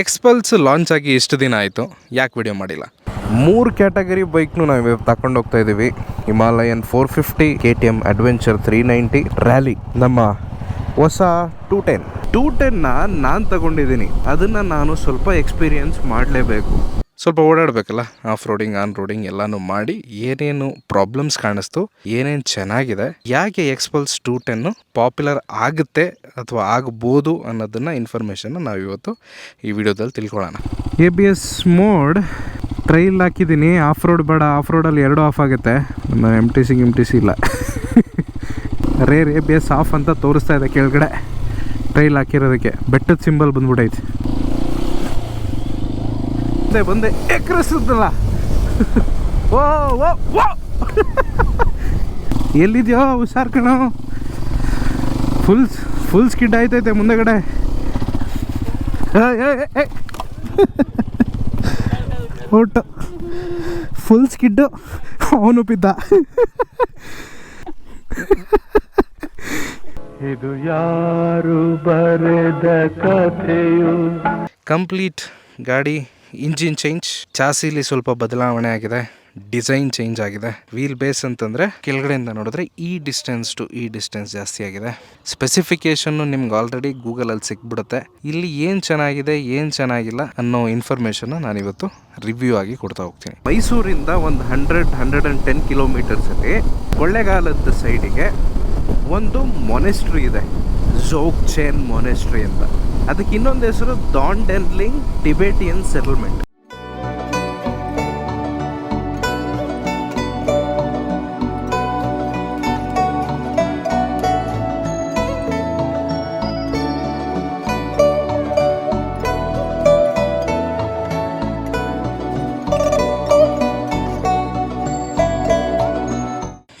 ಎಕ್ಸ್ಪಲ್ಸ್ launch ಆಗಿ ಎಷ್ಟು ದಿನ ಆಯಿತು. ಯಾಕೆ ವಿಡಿಯೋ ಮಾಡಿಲ್ಲ? ಮೂರು ಕ್ಯಾಟಗರಿ ಬೈಕ್ನು ನಾವು ತಗೊಂಡು ಹೋಗ್ತಾ ಇದ್ದೀವಿ Himalayan four fifty K T M adventure three ninety rally ನಮ್ಮ ಹೊಸ ಟೂ ಟೆನ್ ಟೂ ಟೆನ್ನ ನಾನು ತಗೊಂಡಿದ್ದೀನಿ. ಅದನ್ನು ನಾನು ಸ್ವಲ್ಪ ಎಕ್ಸ್ಪೀರಿಯನ್ಸ್ ಮಾಡಲೇಬೇಕು. ಸ್ವಲ್ಪ ಓಡಾಡಬೇಕಲ್ಲ ಆಫ್ ರೋಡಿಂಗ್ ಆನ್ ರೋಡಿಂಗ್ ಎಲ್ಲಾನು ಮಾಡಿ ಏನೇನು ಪ್ರಾಬ್ಲಮ್ಸ್ ಕಾಣಿಸ್ತು, ಏನೇನು ಚೆನ್ನಾಗಿದೆ, ಯಾಕೆ ಎಕ್ಸ್ಪಲ್ಸ್ ಟೂ ಟೆನ್ನು ಪಾಪ್ಯುಲರ್ ಆಗುತ್ತೆ ಅಥವಾ ಆಗ್ಬೋದು ಅನ್ನೋದನ್ನು ಇನ್ಫಾರ್ಮೇಷನ್ನ ನಾವು ಇವತ್ತು ಈ ವಿಡಿಯೋದಲ್ಲಿ ತಿಳ್ಕೊಳ್ಳೋಣ. A B S mode trail ಹಾಕಿದ್ದೀನಿ ಆಫ್ ರೋಡ್ ಬೇಡ ಆಫ್ ರೋಡಲ್ಲಿ ಎರಡು ಆಫ್ ಆಗುತ್ತೆ. ನಮ್ಮ M T C M T C ಇಲ್ಲ. Rear A B S off ಅಂತ ತೋರಿಸ್ತಾ ಇದೆ ಕೆಳಗಡೆ ಟ್ರೈಲ್ ಹಾಕಿರೋದಕ್ಕೆ. ಬೆಟ್ಟದ ಸಿಂಬಲ್ ಬಂದ್ಬಿಟ್ಟೈತೆ ಬಂದೆ ಬಂದೆ ಎಕ್ರಸ್ತಲ್ಲ ಓ ಓ ಓ. ಎಲ್ಲಿದೆಯೋ ಹುಷಾರ್ ಕಣೋ. ಫುಲ್ ಫುಲ್ ಸ್ಕಿಡ್ ಆಯ್ತೈತೆ ಮುಂದೆಗಡೆ. ಔಟ್ ಫುಲ್ ಸ್ಕಿಡ್ಡು ಅವನು ಬಿದ್ದ. ಇದು ಯಾರು ಬರೆದ ಕಥೆಯು? ಕಂಪ್ಲೀಟ್ ಗಾಡಿ. ಇಂಜಿನ್ ಚೇಂಜ್, ಚಾಸಿಲಿ ಸ್ವಲ್ಪ ಬದಲಾವಣೆ ಆಗಿದೆ, ಡಿಸೈನ್ ಚೇಂಜ್ ಆಗಿದೆ. ವೀಲ್ ಬೇಸ್ ಅಂತಂದರೆ ಕೆಳಗಡೆಯಿಂದ ನೋಡಿದ್ರೆ ಈ ಡಿಸ್ಟೆನ್ಸ್ ಟು ಈ ಡಿಸ್ಟೆನ್ಸ್ ಜಾಸ್ತಿ ಆಗಿದೆ. ಸ್ಪೆಸಿಫಿಕೇಶನ್ನು ನಿಮ್ಗೆ ಆಲ್ರೆಡಿ ಗೂಗಲಲ್ಲಿ ಸಿಕ್ಬಿಡುತ್ತೆ. ಇಲ್ಲಿ ಏನು ಚೆನ್ನಾಗಿದೆ, ಏನು ಚೆನ್ನಾಗಿಲ್ಲ ಅನ್ನೋ ಇನ್ಫಾರ್ಮೇಷನ್ನ ನಾನಿವತ್ತು ರಿವ್ಯೂ ಆಗಿ ಕೊಡ್ತಾ ಹೋಗ್ತೀನಿ. ಮೈಸೂರಿಂದ ಒಂದು ಹಂಡ್ರೆಡ್ ಹಂಡ್ರೆಡ್ ಆ್ಯಂಡ್ ಟೆನ್ ಕಿಲೋಮೀಟರ್ಸಲ್ಲಿ ಕೊಳ್ಳೆಗಾಲದ ಸೈಡಿಗೆ ಒಂದು ಮೊನೆಸ್ಟ್ರಿ ಇದೆ. ಝೋಕ್ ಚೇನ್ ಮೊನೆಸ್ಟ್ರಿ ಅಂತ. ಅದಕ್ಕೆ ಇನ್ನೊಂದು ಹೆಸರು ಡಾನ್ ಡೆನ್ಲಿಂಗ್ ಟಿಬೇಟಿಯನ್ ಸೆಟಲ್ಮೆಂಟ್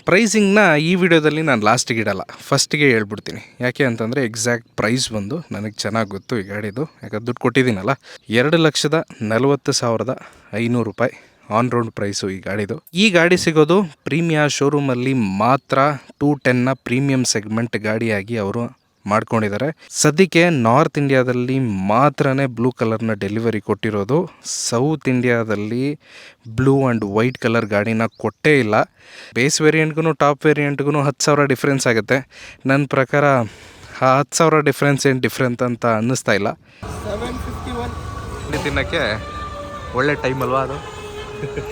ಪ್ರೈಸಿಂಗ್ನ ಈ ವಿಡಿಯೋದಲ್ಲಿ ನಾನು ಲಾಸ್ಟಿಗೆ ಇಡಲ್ಲ, ಫಸ್ಟಿಗೆ ಹೇಳ್ಬಿಡ್ತೀನಿ. ಯಾಕೆ ಅಂತಂದರೆ ಎಕ್ಸಾಕ್ಟ್ ಪ್ರೈಸ್ ಬಂದು ನನಗೆ ಚೆನ್ನಾಗಿ ಗೊತ್ತು ಈ ಗಾಡಿದು. ಯಾಕಂದ್ರೆ ದುಡ್ಡು ಕೊಟ್ಟಿದ್ದೀನಲ್ಲ, ಎರಡು ಲಕ್ಷದ ನಲವತ್ತು ಸಾವಿರದ ಐನೂರು ರೂಪಾಯಿ ಆನ್ ರೋಡ್ ಪ್ರೈಸು ಈ ಗಾಡಿದು. ಈ ಗಾಡಿ ಸಿಗೋದು ಪ್ರೀಮಿಯಾ ಶೋರೂಮಲ್ಲಿ ಮಾತ್ರ ಟೂ ಟೆನ್ನ ಪ್ರೀಮಿಯಂ ಸೆಗ್ಮೆಂಟ್ ಗಾಡಿಯಾಗಿ ಅವರು ಮಾಡ್ಕೊಂಡಿದ್ದಾರೆ. ಸದ್ಯಕ್ಕೆ ನಾರ್ತ್ ಇಂಡಿಯಾದಲ್ಲಿ ಮಾತ್ರನೇ ಬ್ಲೂ ಕಲರ್ನ ಡೆಲಿವರಿ ಕೊಟ್ಟಿರೋದು. ಸೌತ್ ಇಂಡಿಯಾದಲ್ಲಿ ಬ್ಲೂ ಆ್ಯಂಡ್ ವೈಟ್ ಕಲರ್ ಗಾಡಿನ ಕೊಟ್ಟೇ ಇಲ್ಲ. ಬೇಸ್ ವೇರಿಯಂಟ್ಗೂ ಟಾಪ್ ವೇರಿಯಂಟ್ಗೂ ಹತ್ತು ಸಾವಿರ ಡಿಫ್ರೆನ್ಸ್ ಆಗುತ್ತೆ. ನನ್ನ ಪ್ರಕಾರ ಆ ಹತ್ತು ಸಾವಿರ ಡಿಫ್ರೆನ್ಸ್ ಏನು ಡಿಫ್ರೆಂಟ್ ಅಂತ ಅನ್ನಿಸ್ತಾ ಇಲ್ಲ. ತಿಂಡಿ ತಿನ್ನೋಕ್ಕೆ ಒಳ್ಳೆ ಟೈಮ್ ಅಲ್ವಾ ಅದು?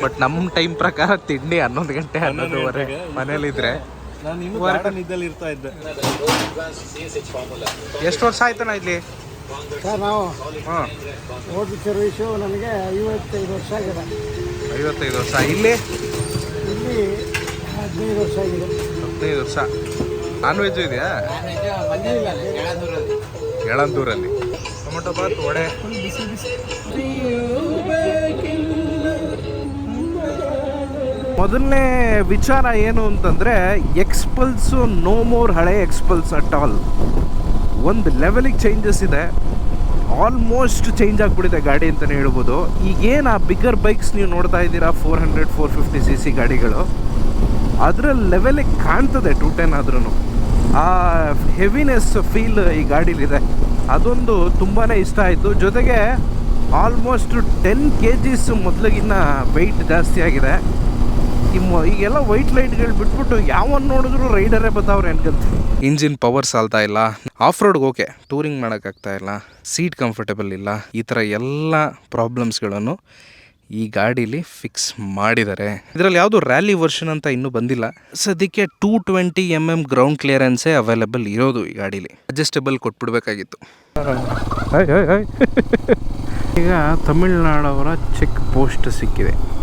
ಬಟ್ ನಮ್ಮ ಟೈಮ್ ಪ್ರಕಾರ ತಿಂಡಿ ಹನ್ನೊಂದು ಗಂಟೆ ಹನ್ನೊಂದುವರೆ ಮನೇಲಿದ್ರೆ ನಾನು ಇನ್ನು ಗಾರ್ಡನ್ ಇದ್ದಲ್ಲಿ ಇರ್ತಾ ಇದ್ದೆ. ಎಷ್ಟು ವರ್ಷ ಆಯ್ತಣ್ಣ ಇಲ್ಲಿ? ಸರ್ ನಾವು ಹಾಂ. ಓಟಿ ಸರ್ವಿಸು ನನಗೆ ಐವತ್ತೈದು ವರ್ಷ ಆಗಿದೆ. ಐವತ್ತೈದು ವರ್ಷ. ಇಲ್ಲಿ? ಇಲ್ಲಿ ಹದಿನೈದು ವರ್ಷ ಆಗಿದೆ. ಹದಿನೈದು ವರ್ಷ. ನಾನ್ ವೆಜ್ ಇದೆಯಾ ಯಳಂದೂರಲ್ಲಿ. ಟೊಮೊಟೊ ಬಾತ್ ವಡೆ. ಮೊದಲನೇ ವಿಚಾರ ಏನು ಅಂತಂದರೆ ಎಕ್ಸ್ಪಲ್ಸು ನೋ ಮೋರ್ ಹಳೆ ಎಕ್ಸ್ಪಲ್ಸ್ ಅಟ್ ಆಲ್ ಒಂದು ಲೆವೆಲಿಗೆ ಚೇಂಜಸ್ ಇದೆ. ಆಲ್ಮೋಸ್ಟ್ ಚೇಂಜ್ ಆಗಿಬಿಟ್ಟಿದೆ ಗಾಡಿ ಅಂತಲೇ ಹೇಳ್ಬೋದು. ಈಗೇನು ಆ ಬಿಗ್ಗರ್ ಬೈಕ್ಸ್ ನೀವು ನೋಡ್ತಾ ಇದ್ದೀರಾ? Four hundred four fifty C C ಗಾಡಿಗಳು. ಅದರ ಲೆವೆಲಿಗೆ ಕಾಣ್ತದೆ ಟು ಟೆನ್ ಆದ್ರೂ ಆ ಹೆವಿನೆಸ್ ಫೀಲ್ ಈ ಗಾಡೀಲಿದೆ. ಅದೊಂದು ತುಂಬಾ ಇಷ್ಟ ಆಯಿತು. ಜೊತೆಗೆ ಆಲ್ಮೋಸ್ಟ್ ಟೆನ್ ಕೆ ಜಿಸ್ ಮೊದಲಿಗಿನ್ನ ವೆಯ್ಟ್ ಜಾಸ್ತಿ ಆಗಿದೆ. ಈ ಈಗೆಲ್ಲ ವೈಟ್ ಲೈಟ್ಗಳು ಬಿಟ್ಬಿಟ್ಟು ಯಾವನ್ ನೋಡಿದ್ರು ರೈಡರೇ ಬರ್ತಾವ್ರೆ ಅನ್ಕಂತ ಇಂಜಿನ್ ಪವರ್ ಸಾಲ್ತಾ ಇಲ್ಲ ಆಫ್ ರೋಡ್ಗೆ ಓಕೆ ಟೂರಿಂಗ್ ಮಾಡೋಕ್ಕಾಗ್ತಾ ಇಲ್ಲ ಸೀಟ್ ಕಂಫರ್ಟಬಲ್ ಇಲ್ಲ ಈ ಥರ ಎಲ್ಲ ಪ್ರಾಬ್ಲಮ್ಸ್ಗಳನ್ನು ಈ ಗಾಡೀಲಿ ಫಿಕ್ಸ್ ಮಾಡಿದ್ದಾರೆ. ಇದರಲ್ಲಿ ಯಾವುದು ರ್ಯಾಲಿ ವರ್ಷನ್ ಅಂತ ಇನ್ನೂ ಬಂದಿಲ್ಲ. ಸದ್ಯಕ್ಕೆ two twenty M M ground ಕ್ಲಿಯರೆನ್ಸೇ available ಇರೋದು ಈ ಗಾಡೀಲಿ. ಅಡ್ಜಸ್ಟಬಲ್ ಕೊಟ್ಬಿಡ್ಬೇಕಾಗಿತ್ತು. ಈಗ ತಮಿಳ್ನಾಡವರ ಚೆಕ್ ಪೋಸ್ಟ್ ಸಿಕ್ಕಿದೆ.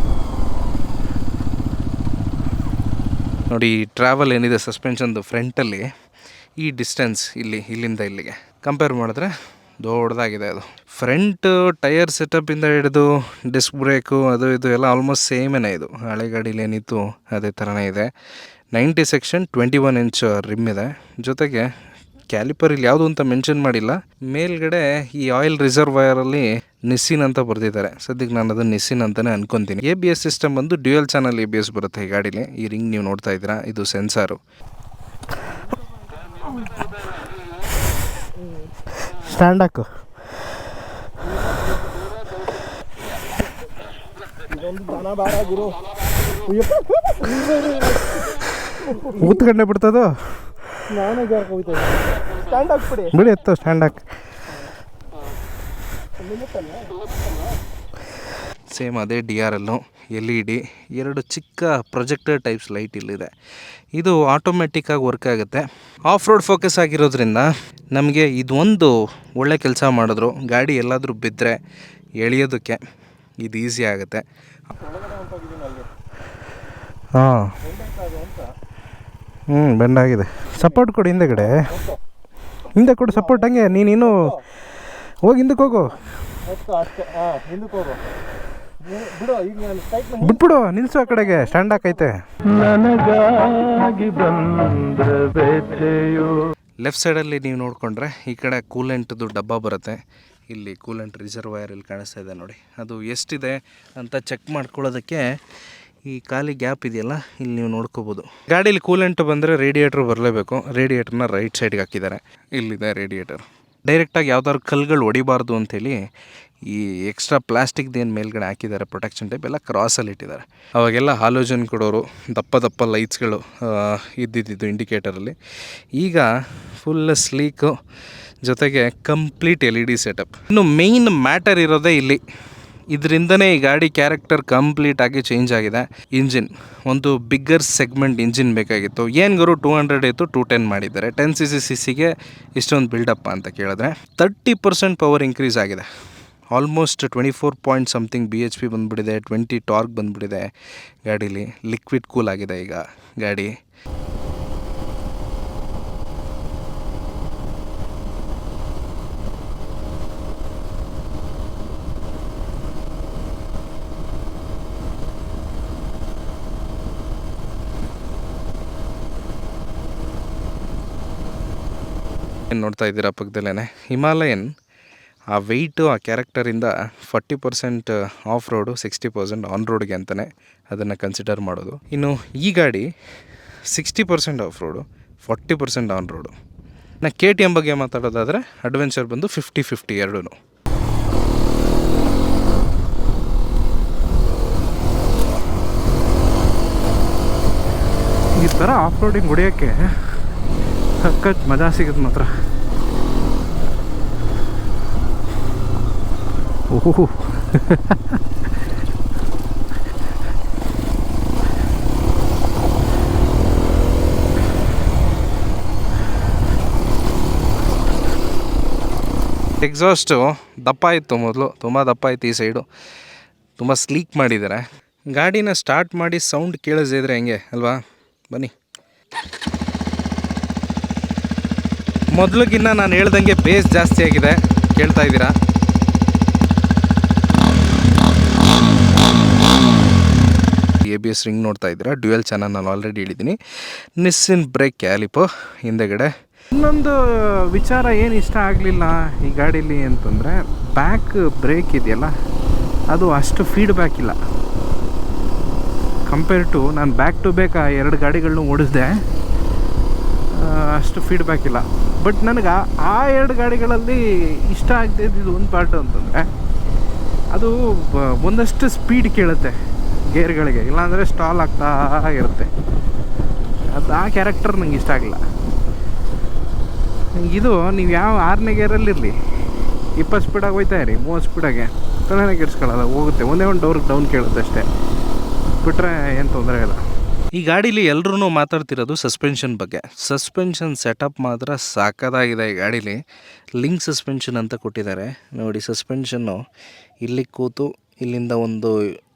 ನೋಡಿ ಟ್ರಾವೆಲ್ ಏನಿದೆ ಸಸ್ಪೆನ್ಷನ್ದು ಫ್ರಂಟಲ್ಲಿ ಈ ಡಿಸ್ಟೆನ್ಸ್ ಇಲ್ಲಿ, ಇಲ್ಲಿಂದ ಇಲ್ಲಿಗೆ. ಕಂಪೇರ್ ಮಾಡಿದ್ರೆ ದೊಡ್ಡದಾಗಿದೆ ಅದು. ಫ್ರಂಟ್ ಟೈರ್ ಸೆಟಪಿಂದ ಹಿಡಿದು ಡಿಸ್ಕ್ ಬ್ರೇಕು ಅದು ಇದು ಎಲ್ಲ ಆಲ್ಮೋಸ್ಟ್ ಸೇಮೇನೆ ಇದು. ಹಳೆ ಗಾಡೀಲಿ ಏನಿತ್ತು, ಅದೇ ಥರನೇ ಇದೆ. Ninety section twenty one inch rim ಇದೆ. ಜೊತೆಗೆ ಕ್ಯಾಲಿಪರ್ ಇಲ್ಲಿ ಯಾವುದು ಅಂತ ಮೆನ್ಷನ್ ಮಾಡಿಲ್ಲ. ಮೇಲ್ಗಡೆ ಈ ಆಯಿಲ್ ರಿಸರ್ವಯರಲ್ಲಿ ನಿಸ್ಸಿನ್ ಅಂತ ಬರ್ತಿದ್ದಾರೆ ಸದ್ಯಕ್ಕೆ ನಾನು ಅದನ್ನು ನಿಸ್ಸಿನ್ ಅಂತಲೇ ಅನ್ಕೊಂತೀನಿ. ಎ ಬಿ ಎಸ್ ಸಿಸ್ಟಮ್ ಬಂದು dual channel A B S ಬರುತ್ತೆ ಈ ಗಾಡೀಲಿ. ಈ ರಿಂಗ್ ನೀವು ನೋಡ್ತಾ ಇದ್ದೀರಾ. ಇದು ಸೆನ್ಸಾರು. ಸ್ಟ್ಯಾಂಡ್ ಹಾಕು. ಊತ್ಕಂಡೆ ಬಿಡ್ತದೋ? ನಾನೇ ಜಾರ್ಕ ಹೋಗ್ತಾ ಸ್ಟ್ಯಾಂಡ್ ಹಾಕ್ಬಿಡಿ ಬಿಡಿ. ಎತ್ತು ಸ್ಟ್ಯಾಂಡ್ ಹಾಕಿ. ಸೇಮ್ ಅದೇ D R L L E D ಎರಡು ಚಿಕ್ಕ ಪ್ರೊಜೆಕ್ಟರ್ ಟೈಪ್ಸ್ ಲೈಟ್ ಇಲ್ಲಿದೆ. ಇದು ಆಟೋಮೆಟಿಕ್ಕಾಗಿ ವರ್ಕ್ ಆಗುತ್ತೆ. ಆಫ್ ರೋಡ್ ಫೋಕಸ್ ಆಗಿರೋದ್ರಿಂದ ನಮಗೆ ಇದೊಂದು ಒಳ್ಳೆ ಕೆಲಸ ಮಾಡಿದ್ರು. ಗಾಡಿ ಎಲ್ಲಾದರೂ ಬಿದ್ದರೆ ಎಳೆಯೋದಕ್ಕೆ ಇದು ಈಸಿ ಆಗುತ್ತೆ. ಹಾಂ. ಹ್ಞೂ ಬೆಂಡಾಗಿದೆ. ಸಪೋರ್ಟ್ ಕೊಡು ಹಿಂದೆಗಡೆ ಹಿಂದೆ ಕೊಡು ಸಪೋರ್ಟ್ ಹಂಗೆ ಹೋಗಿ ಹಿಂದಕ್ಕೆ ಹೋಗು. ಹಿಂದಕ್ಕೆ ಹೋಗು. ಬಿಡು ಈಗ ನಾನು ಸ್ಟ್ರೈಟ್ ಬಿಟ್ಬಿಡು ನಿಲ್ಸು ಆ ಕಡೆಗೆ ಸ್ಟ್ಯಾಂಡ್ ಹಾಕೈತೆ. ನನಗಾಗಿ ಬಂದ ವ್ಯಥೆಯು ಲೆಫ್ಟ್ ಸೈಡಲ್ಲಿ ನೀವು ನೋಡಿಕೊಂಡ್ರೆ ಈ ಕಡೆ ಕೂಲೆಂಟ್ದು ಡಬ್ಬ ಬರುತ್ತೆ. ಇಲ್ಲಿ ಕೂಲೆಂಟ್ ರಿಸರ್ವಾಯರ್ ಇಲ್ಲಿ ಕಾಣಿಸ್ತಾ ಇದೆ ನೋಡಿ. ಅದು ಎಷ್ಟಿದೆ ಅಂತ ಚೆಕ್ ಮಾಡ್ಕೊಳ್ಳೋದಕ್ಕೆ ಈ ಖಾಲಿ ಗ್ಯಾಪ್ ಇದೆಯಲ್ಲ, ಇಲ್ಲಿ ನೀವು ನೋಡ್ಕೋಬೋದು. ಗಾಡೀಲಿ ಕೂಲೆಂಟ್ ಬಂದರೆ ರೇಡಿಯೇಟರ್ ಬರಲೇಬೇಕು. ರೇಡಿಯೇಟರ್ನ ರೈಟ್ ಸೈಡ್ಗೆ ಹಾಕಿದ್ದಾರೆ. ಇಲ್ಲಿದೆ ರೇಡಿಯೇಟರ್ ಡೈರೆಕ್ಟಾಗಿ ಯಾವ್ದಾದ್ರು ಕಲ್ಗಳು ಹೊಡಿಬಾರ್ದು ಅಂಥೇಳಿ ಈ ಎಕ್ಸ್ಟ್ರಾ ಪ್ಲಾಸ್ಟಿಕ್ದು ಏನು ಮೇಲ್ಗಡೆ ಹಾಕಿದ್ದಾರೆ ಪ್ರೊಟೆಕ್ಷನ್ ಟೈಪ್ ಎಲ್ಲ ಕ್ರಾಸಲ್ಲಿ ಇಟ್ಟಿದ್ದಾರೆ. ಅವಾಗೆಲ್ಲ ಹಾಲೋಜನ್ ಕೊಡೋರು, ದಪ್ಪ ದಪ್ಪ ಲೈಟ್ಸ್ಗಳು ಇದ್ದಿದ್ದು ಇಂಡಿಕೇಟರಲ್ಲಿ ಈಗ ಫುಲ್ ಸ್ಲೀಕು ಜೊತೆಗೆ complete L E D setup ಇನ್ನು ಮೇಯ್ನ್ ಮ್ಯಾಟರ್ ಇರೋದೇ ಇಲ್ಲಿ. ಇದರಿಂದನೇ ಈ ಗಾಡಿ ಕ್ಯಾರೆಕ್ಟರ್ ಕಂಪ್ಲೀಟ್ ಆಗಿ ಚೇಂಜ್ ಆಗಿದೆ. ಇಂಜಿನ್ ಒಂದು ಬಿಗ್ಗರ್ ಸೆಗ್ಮೆಂಟ್ ಇಂಜಿನ್ ಬೇಕಾಗಿತ್ತು. ಏನು ಗುರು ಟೂ ಹಂಡ್ರೆಡ್ ಇತ್ತು ಟೂ ಟೆನ್ ಮಾಡಿದ್ದಾರೆ. ಟೆನ್ ಸಿ ಸಿ ಸಿ ಸಿಗೆ ಇಷ್ಟೊಂದು ಬಿಲ್ಡಪ್ ಅಂತ ಕೇಳಿದ್ರೆ ತರ್ಟಿ ಪರ್ಸೆಂಟ್ ಪವರ್ ಇನ್ಕ್ರೀಸ್ ಆಗಿದೆ. Almost twenty four point something B H P ಬಂದುಬಿಟ್ಟಿದೆ ಟ್ವೆಂಟಿ ಟಾರ್ಕ್ ಬಂದುಬಿಟ್ಟಿದೆ ಗಾಡೀಲಿ. ಲಿಕ್ವಿಡ್ ಕೂಲ್ ಆಗಿದೆ ಈಗ ಗಾಡಿ. ಏನು ನೋಡ್ತಾ ಇದ್ದೀರಾ ಪಕ್ಕದಲ್ಲೇ ಹಿಮಾಲಯನ್, ಆ ವೆಯ್ಟು ಆ ಕ್ಯಾರೆಕ್ಟರಿಂದ forty percent off road sixty percent on ರೋಡ್ಗೆ ಅಂತಲೇ ಅದನ್ನು ಕನ್ಸಿಡರ್ ಮಾಡೋದು. ಇನ್ನು ಈ ಗಾಡಿ sixty percent off road forty percent on road ನಾ ಕೆ ಟಿ ಎಂ ಬಗ್ಗೆ ಮಾತಾಡೋದಾದರೆ ಅಡ್ವೆಂಚರ್ ಬಂದು ಫಿಫ್ಟಿ ಫಿಫ್ಟಿ ಎರಡೂ ಈ ಥರ ಆಫ್ ರೋಡಿಂಗ್ ಹೊಡಿಯೋಕ್ಕೆ ಸಖತ್ ಮಜಾ ಸಿಗುತ್ತೆ ಮಾತ್ರ. ಓಹೋ. ಎಕ್ಸಾಸ್ಟು ದಪ್ಪ ಇತ್ತು ಮೊದಲು, ತುಂಬ ದಪ್ಪ ಇತ್ತು ಈ ಸೈಡು ತುಂಬ ಸ್ಲೀಕ್ ಮಾಡಿದ್ದಾರೆ. ಗಾಡಿನ ಸ್ಟಾರ್ಟ್ ಮಾಡಿ ಸೌಂಡ್ ಕೇಳಿಸಿದ್ರೆ ಹೆಂಗೆ, ಅಲ್ವಾ? ಬನ್ನಿ. ಮೊದಲಿಗಿನ್ನ ನಾನು ಹೇಳ್ದಂಗೆ ಬೇಸ್ ಜಾಸ್ತಿ ಆಗಿದೆ. ಕೇಳ್ತಾ ಇದ್ದೀರಾ? ಎ ಬಿ ಎಸ್ ರಿಂಗ್ ನೋಡ್ತಾ ಇದ್ದೀರಾ? ಡ್ಯುಯಲ್ ಚಾನಲ್ ನಾನು ಆಲ್ರೆಡಿ ಹೇಳಿದ್ದೀನಿ. ನಿಸ್ಸಿನ್ ಬ್ರೇಕ್ ಕ್ಯಾಲಿಪು ಹಿಂದೆಗಡೆ. ಇನ್ನೊಂದು ವಿಚಾರ ಏನು ಇಷ್ಟ ಆಗಲಿಲ್ಲ ಈ ಗಾಡೀಲಿ ಅಂತಂದರೆ ಬ್ಯಾಕ್ ಬ್ರೇಕ್ ಇದೆಯಲ್ಲ, ಅದು ಅಷ್ಟು ಫೀಡ್ಬ್ಯಾಕ್ ಇಲ್ಲ. ಕಂಪೇರ್ ಟು ನಾನು ಬ್ಯಾಕ್ ಟು ಬ್ಯಾಕ್ ಆ ಎರಡು ಗಾಡಿಗಳನ್ನೂ ಓಡಿಸಿದೆ. ಅಷ್ಟು ಫೀಡ್ಬ್ಯಾಕ್ ಇಲ್ಲ. ಬಟ್ ನನಗೆ ಆ- ಎರಡು ಗಾಡಿಗಳಲ್ಲಿ ಇಷ್ಟ ಆಗದೆ ಇದ್ದಿದ್ದು ಒಂದು ಪಾರ್ಟ್ ಅಂತಂದರೆ, ಅದು ಒಂದಷ್ಟು ಸ್ಪೀಡ್ ಕೇಳುತ್ತೆ ಗೇರ್ಗಳಿಗೆ. ಇಲ್ಲಾಂದರೆ ಸ್ಟಾಲ್ ಆಗ್ತಾ ಇರುತ್ತೆ. ಅದು ಆ ಕ್ಯಾರೆಕ್ಟರ್ ನಂಗೆ ಇಷ್ಟ ಆಗಿಲ್ಲ ಇದು ನೀವು ಯಾವ ಆರನೇ ಗೇರಲ್ಲಿರಲಿ ಇಪ್ಪತ್ತು ಸ್ಪೀಡಾಗಿ ಹೋಯ್ತಾ ಇರಿ, ಮೂವತ್ತು ಸ್ಪೀಡಾಗೆ ತಲೆನೇ ಕೆಡ್ಸ್ಕೊಳ್ಳಲ್ಲ, ಹೋಗುತ್ತೆ. ಒಂದೇ ಒಂದು ಡೋರ್ಗೆ ಡೌನ್ ಕೇಳುತ್ತೆ ಅಷ್ಟೇ. ಬಿಟ್ಟರೆ ಏನು ತೊಂದರೆ ಇಲ್ಲ. ಈ ಗಾಡೀಲಿ ಎಲ್ಲರೂ ಮಾತಾಡ್ತಿರೋದು ಸಸ್ಪೆನ್ಷನ್ ಬಗ್ಗೆ. ಸಸ್ಪೆನ್ಷನ್ ಸೆಟಪ್ ಮಾತ್ರ ಸಾಕದಾಗಿದೆ ಈ ಗಾಡೀಲಿ. ಲಿಂಕ್ ಸಸ್ಪೆನ್ಷನ್ ಅಂತ ಕೊಟ್ಟಿದ್ದಾರೆ. ನೋಡಿ ಸಸ್ಪೆನ್ಷನ್ನು ಇಲ್ಲಿ ಕೂತು ಇಲ್ಲಿಂದ ಒಂದು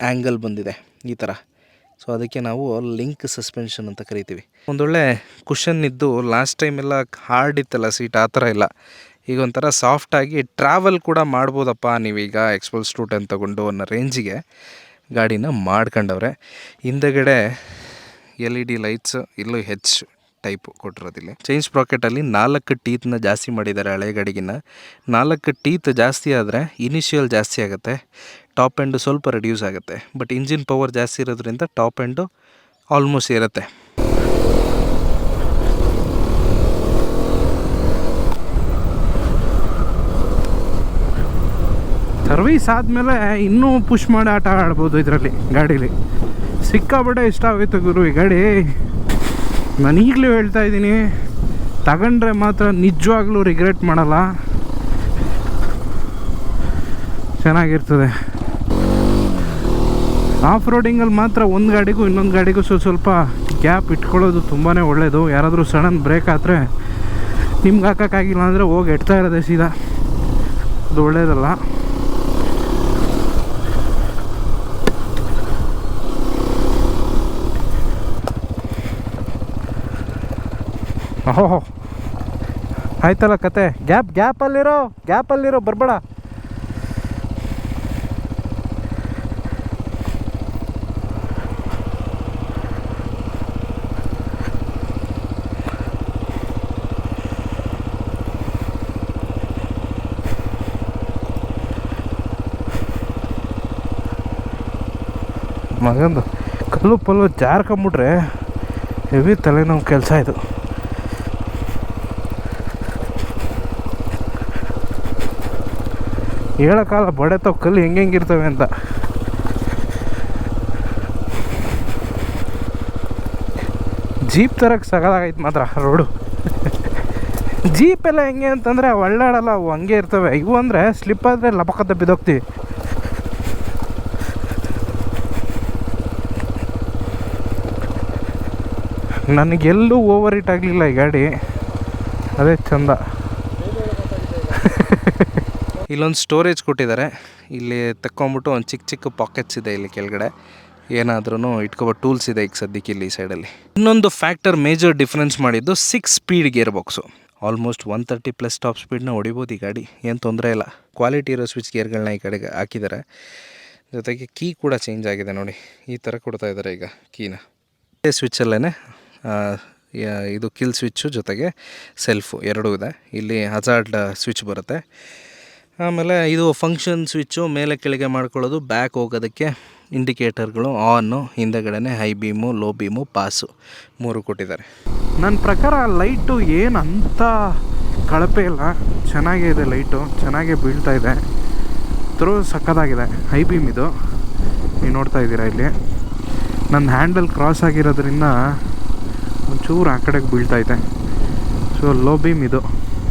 ಆ್ಯಂಗಲ್ ಬಂದಿದೆ ಈ ಥರ ಸೊ ಅದಕ್ಕೆ ನಾವು ಲಿಂಕ್ ಸಸ್ಪೆನ್ಷನ್ ಅಂತ ಕರಿತೀವಿ. ಒಂದೊಳ್ಳೆ ಕುಷನ್ ಇದ್ದು ಲಾಸ್ಟ್ ಟೈಮ್ ಎಲ್ಲ ಹಾರ್ಡ್ ಇತ್ತಲ್ಲ ಸೀಟ್ ಆ ಥರ ಇಲ್ಲ. ಈಗ ಒಂಥರ ಸಾಫ್ಟಾಗಿ ಟ್ರಾವೆಲ್ ಕೂಡ ಮಾಡ್ಬೋದಪ್ಪ ನೀವೀಗ ಎಕ್ಸ್ಪೋಸ್ ಟು ಟೆನ್ ತೊಗೊಂಡು ಅನ್ನೋ ರೇಂಜಿಗೆ ಗಾಡಿನ ಮಾಡ್ಕೊಂಡವ್ರೆ. ಹಿಂದೆಗಡೆ ಎಲ್ ಇ ಡಿ ಲೈಟ್ಸ್ ಇಲ್ಲೂ ಹೆಚ್ ಟೈಪ್ ಕೊಟ್ಟಿರೋದಿಲ್ಲ. ಚೇಂಜ್ ಪ್ರಾಕೆಟಲ್ಲಿ ನಾಲ್ಕು ಟೀತ್ನ ಜಾಸ್ತಿ ಮಾಡಿದ್ದಾರೆ ಹಳೆ ಗಡಿಗಿನ ನಾಲ್ಕು ಟೀತ್ ಜಾಸ್ತಿ ಆದರೆ ಇನಿಷಿಯಲ್ ಜಾಸ್ತಿ ಆಗುತ್ತೆ. ಟಾಪ್ ಎಂಡು ಸ್ವಲ್ಪ ರೆಡ್ಯೂಸ್ ಆಗುತ್ತೆ. ಬಟ್ ಇಂಜಿನ್ ಪವರ್ ಜಾಸ್ತಿ ಇರೋದ್ರಿಂದ ಟಾಪ್ ಎಂಡು ಆಲ್ಮೋಸ್ಟ್ ಇರುತ್ತೆ. ಸರ್ವೀಸ್ ಆದಮೇಲೆ ಇನ್ನೂ ಪುಷ್ ಮಾಡಿ ಆಟ ಆಡ್ಬೋದು ಇದರಲ್ಲಿ, ಗಾಡೀಲಿ. ಸಿಕ್ಕಾಪಟ್ಟೆ ಇಷ್ಟ ಆಗೋಯ್ತು ಗುರು. ಈ ಗಾಡಿ ನಾನು ಈಗಲೂ ಹೇಳ್ತಾ ಇದ್ದೀನಿ. ತಗೊಂಡ್ರೆ ಮಾತ್ರ ನಿಜವಾಗ್ಲೂ ರಿಗ್ರೆಟ್ ಮಾಡಲ್ಲ. ಚೆನ್ನಾಗಿರ್ತದೆ. ಆಫ್ ರೋಡಿಂಗಲ್ಲಿ ಮಾತ್ರ ಒಂದು ಗಾಡಿಗೂ ಇನ್ನೊಂದು ಗಾಡಿಗೂ ಸ್ವಲ್ಪ ಸ್ವಲ್ಪ ಗ್ಯಾಪ್ ಇಟ್ಕೊಳ್ಳೋದು ತುಂಬಾ ಒಳ್ಳೆಯದು ಯಾರಾದರೂ ಸಡನ್ ಬ್ರೇಕ್ ಆದರೆ ನಿಮ್ಗೆ ಹಾಕೋಕ್ಕಾಗಿಲ್ಲ ಅಂದರೆ ಹೋಗಿ ಎಡ್ತಾ ಇರೋದೇ ಸೀದಾ. ಅದು ಒಳ್ಳೆಯದಲ್ಲ ಓಹೋ. ಆಯ್ತಲ್ಲ ಕತೆ. ಗ್ಯಾಪ್, ಗ್ಯಾಪಲ್ಲಿರೋ ಗ್ಯಾಪಲ್ಲಿರೋ, ಬರಬೇಡ. ಮಗಂದು ಕಲ್ಲು ಪಲ್ಲು ಜಾರ್ಕೊಂಬಿಟ್ರೆ ಹೆವಿ ತಲೆನೋವು ಕೆಲಸ ಇದು. ಹೇಳೋಕ್ಕಾಗಲ್ಲ ಬಡತಾವ ಕಲ್ಲು ಹೆಂಗೆ ಹೆಂಗಿರ್ತವೆ ಅಂತ. ಜೀಪ್ ತರಕ್ಕೆ ಸಗದಾಗೈತೆ ಮಾತ್ರ ರೋಡು. ಜೀಪ್ ಎಲ್ಲ ಹೆಂಗೆ ಅಂತಂದರೆ ಒಳ್ಳಾಡಲ್ಲ, ಅವು ಹಂಗೆ ಇರ್ತವೆ. ಇವು ಅಂದರೆ ಸ್ಲಿಪ್ ಆದರೆ ಲಪಕತ್ತ ಬಿದ್ದೋಗ್ತೀವಿ. ನನಗೆಲ್ಲೂ ಓವರ್ ಹೀಟ್ ಆಗಲಿಲ್ಲ ಈ ಗಾಡಿ. ಅದೇ ಚಂದ. ಇಲ್ಲೊಂದು ಸ್ಟೋರೇಜ್ ಕೊಟ್ಟಿದ್ದಾರೆ. ಇಲ್ಲಿ ತಕ್ಕೊಂಬಿಟ್ಟು ಒಂದು ಚಿಕ್ಕ ಚಿಕ್ಕ ಪಾಕೆಟ್ಸ್ ಇದೆ ಇಲ್ಲಿ ಕೆಳಗಡೆ. ಏನಾದ್ರೂ ಇಟ್ಕೊಬೋ ಟೂಲ್ಸ್ ಇದೆ ಈಗ ಸದ್ಯಕ್ಕೆ ಇಲ್ಲಿ ಈ ಸೈಡಲ್ಲಿ ಇನ್ನೊಂದು ಫ್ಯಾಕ್ಟರ್ ಮೇಜರ್ ಡಿಫ್ರೆನ್ಸ್ ಮಾಡಿದ್ದು six speed gear box almost one thirty plus top ಸ್ಪೀಡ್ನ ಹೊಡಿಬೋದು ಈ ಗಾಡಿ. ಏನು ತೊಂದರೆ ಇಲ್ಲ. ಕ್ವಾಲಿಟಿ ಇರೋ ಸ್ವಿಚ್ ಗೇರ್ಗಳನ್ನ ಈ ಕಡೆಗೆ ಹಾಕಿದ್ದಾರೆ. ಜೊತೆಗೆ ಕೀ ಕೂಡ ಚೇಂಜ್ ಆಗಿದೆ ನೋಡಿ. ಈ ಥರ ಕೊಡ್ತಾ ಇದ್ದಾರೆ ಈಗ ಕೀನ ಸ್ವಿಚ್ಚಲ್ಲೇ ಇದು ಕಿಲ್ ಸ್ವಿಚ್ಚು ಜೊತೆಗೆ ಸೆಲ್ಫು ಎರಡೂ ಇದೆ. ಇಲ್ಲಿ ಹಜಾರ್ಡ್ ಸ್ವಿಚ್ ಬರುತ್ತೆ. ಆಮೇಲೆ ಇದು ಫಂಕ್ಷನ್ ಸ್ವಿಚ್ಚು ಮೇಲೆ ಕೆಳಗೆ ಮಾಡ್ಕೊಳ್ಳೋದು ಬ್ಯಾಕ್ ಹೋಗೋದಕ್ಕೆ ಇಂಡಿಕೇಟರ್ಗಳು ಆನು ಹಿಂದೆಗಡೆ high beam low beam pass ಮೂರು ಕೊಟ್ಟಿದ್ದಾರೆ. ನನ್ನ ಪ್ರಕಾರ ಲೈಟು ಏನು ಅಂತ ಕಳಪೆ ಇಲ್ಲ. ಚೆನ್ನಾಗೇ ಇದೆ ಲೈಟು ಚೆನ್ನಾಗೇ ಬೀಳ್ತಾ ಇದೆ. ಥ್ರೂ ಸಕ್ಕದಾಗಿದೆ ಹೈ ಬೀಮ್ ಇದು. ನೀವು ನೋಡ್ತಾ ಇದ್ದೀರಾ ಇಲ್ಲಿ? ನನ್ನ ಹ್ಯಾಂಡಲ್ ಕ್ರಾಸ್ ಆಗಿರೋದ್ರಿಂದ ಒಂಚೂರು ಆ ಕಡೆಗೆ ಬೀಳ್ತಾ ಇದೆ. ಸೊ ಲೋ ಬೀಮ್ ಇದು.